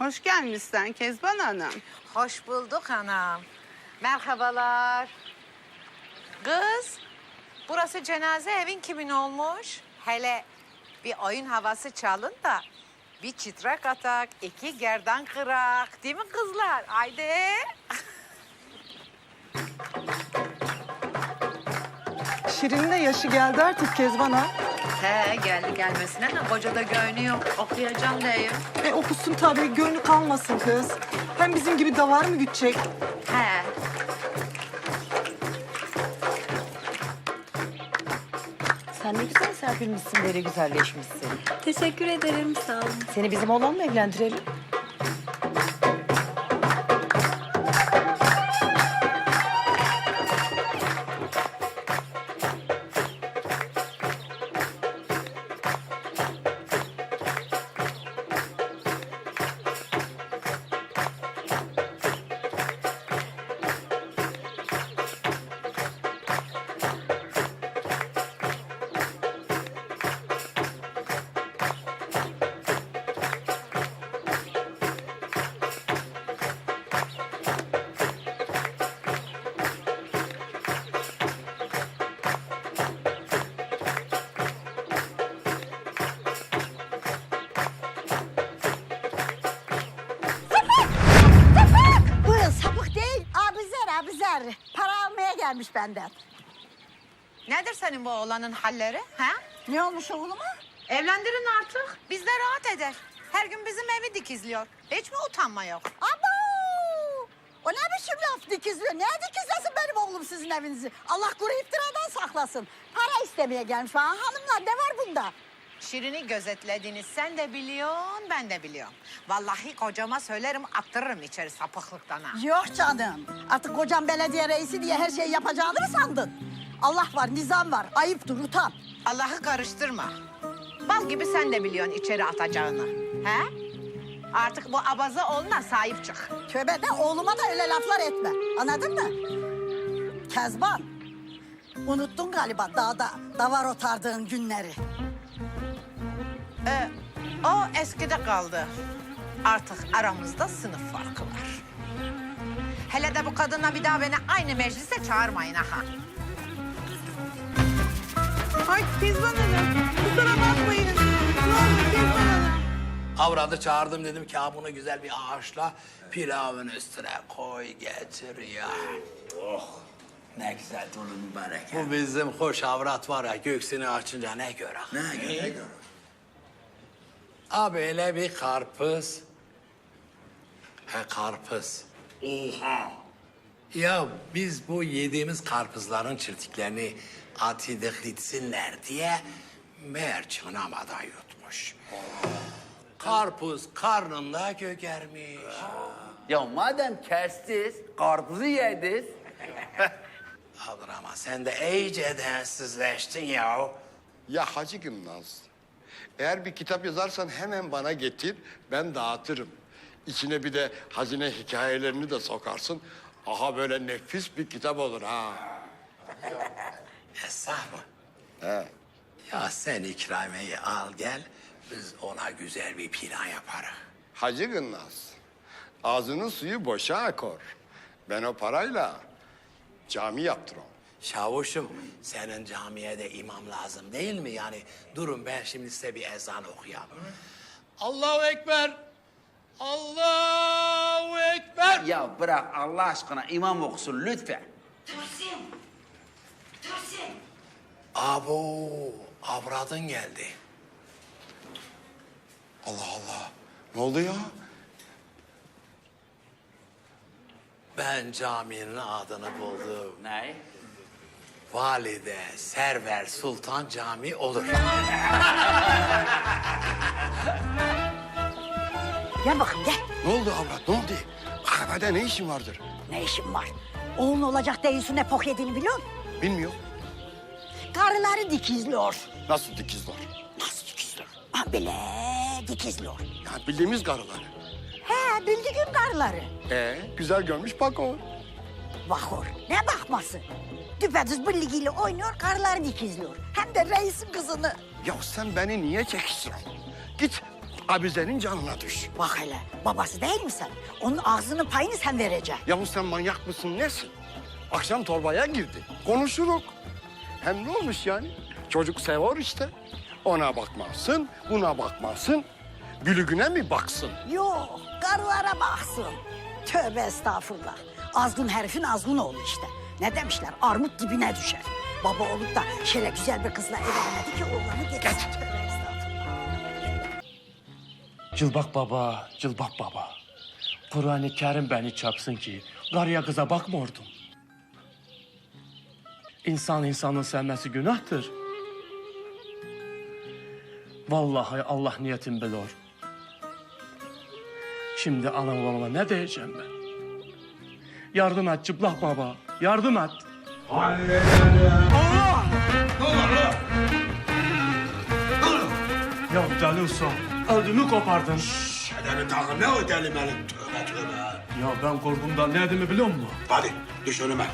Hoş gelmişsin Kezban Hanım. Hoş bulduk hanım. Merhabalar. Kız, burası cenaze evin kimin olmuş? Hele bir oyun havası çalın da bir çıtrak atak, iki gerdan kırak. Değil mi kızlar? Haydi. Şirin'in de yaşı geldi artık Kezban'a. He geldi gelmesine de koca da göğünü yok. Okuyacağım diyeyim. E okusun tabii, gönlü kalmasın kız. Hem bizim gibi davar mı gütecek? He. Sen ne güzel serpilmişsin, böyle güzelleşmişsin. Teşekkür ederim, sağ olun. Seni bizim oğlanla evlendirelim. Abizer abizer. Para almaya gelmiş benden. Nedir senin bu oğlanın halleri? He? Ne olmuş oğluma? Evlendirin artık. Biz de rahat eder. Her gün bizim evi dikizliyor. Hiç mi utanma yok? Abo! O ne biçim laf dikizliyor? Ne dikizlesin benim oğlum sizin evinizi? Allah kuru iftiradan saklasın. Para istemeye gelmiş bana. Hanımlar ne var bunda? Şirin'i gözetlediğini sen de biliyorsun, ben de biliyorum. Vallahi kocama söylerim, attırırım içeri sapıklıktan ha. Yok canım. Artık kocam belediye reisi diye her şeyi yapacağını mı sandın? Allah var, nizam var. Ayıptır, utan. Allah'ı karıştırma. Bal gibi sen de biliyorsun içeri atacağını. He? Artık bu abaza oğluna sahip çık. Tövbe de oğluma da öyle laflar etme. Anladın mı? Kezban. Unuttun galiba dağda davar otardığın günleri. O eskide kaldı. Artık aramızda sınıf farkı var. Hele de bu kadına bir daha beni aynı meclise çağırmayın ha. Ay Kezban Hanım kusura bakmayın. Ne olur Kezban Hanım. Avradı çağırdım dedim ki ha bunu güzel bir ağaçla pilavın üstüne koy getir ya. Oh ne güzel dolu mübarek. Bu bizim hoş avrat var ya göksünü açınca ne gör ha. Ne gör ne gör. Abi öyle bir karpuz. He karpuz. Oha. Ya biz bu yediğimiz karpuzların çirtiklerini atidik gitsinler diye meğer çınamadan yutmuş. Karpuz karnında gögermiş. Ya madem kestiz, karpuzu yediz. Ama sen de iyice densizleştin ya. Ya Hacı Gümnaz, eğer bir kitap yazarsan hemen bana getir, ben dağıtırım. İçine bir de hazine hikayelerini de sokarsın. Aha böyle nefis bir kitap olur ha. Esah mı? He. Ya sen ikramiyeyi al gel, biz ona güzel bir plan yaparız. Hacı Gümnaz, ağzının suyu boşa akor. Ben o parayla cami yaptırım. Şavuşum, senin camiye de imam lazım değil mi? Yani durun ben şimdi size bir ezan okuyayım. Allahu Ekber! Allahu Ekber! Ya bırak Allah aşkına imam okusun lütfen. Abo, avradın geldi. Allah Allah, ne oldu ya? Ben caminin adını buldum. Ne? Valide Server Sultan Camii olur. Gel bakayım gel. Ne oldu avrat, ne oldu? Kahvede ne işin vardır? Ne işin var? Oğlun olacak değilsin ne pok yediğini biliyor musun? Bilmiyorum. Karıları dikizliyor. Nasıl dikizler? Nasıl dikizliyor? Ha bile dikizliyor. Ya bildiğimiz karıları. He bildiğim karıları. Ee, güzel görmüş bak o. Bakor. Ne bakması? Düpedüz bilgiyle oynuyor, karıları dikizliyor. Hem de reisin kızını. Ya sen beni niye çekiştiriyorsun? Git Abize'nin canına düş. Bak hele babası değil mi sen? Onun ağzının payını sen vereceksin. Yavuz sen manyak mısın nesin? Akşam torbaya girdi. Konuşuruk. Hem ne olmuş yani? Çocuk sever işte. Ona bakmazsın, buna bakmazsın. Gülügüne mi baksın? Yok karılara baksın. Tövbe estağfurullah. Azgın herifin azgın oğlu işte. Ne demişler armut dibine düşer. Baba olup da şöyle güzel bir kızla evlenemedi ki oğlanı getirsin. Tövbe estağfurullah. Cılbak baba, cılbak baba. Kur'an-ı Kerim beni çarpsın ki karıya kıza bakmıyordum. İnsan insanın sevmesi günahtır. Vallahi Allah niyetim bilir. Şimdi anam babama ne diyeceğim ben? Yardım et cıplak baba, yardım et. Ya deli usta, ödümü kopardın. Şedeni takım ne o deli melek tövbe tövbe. Ya ben korkumdan ne dediğimi biliyor musun? Hadi düş önüme.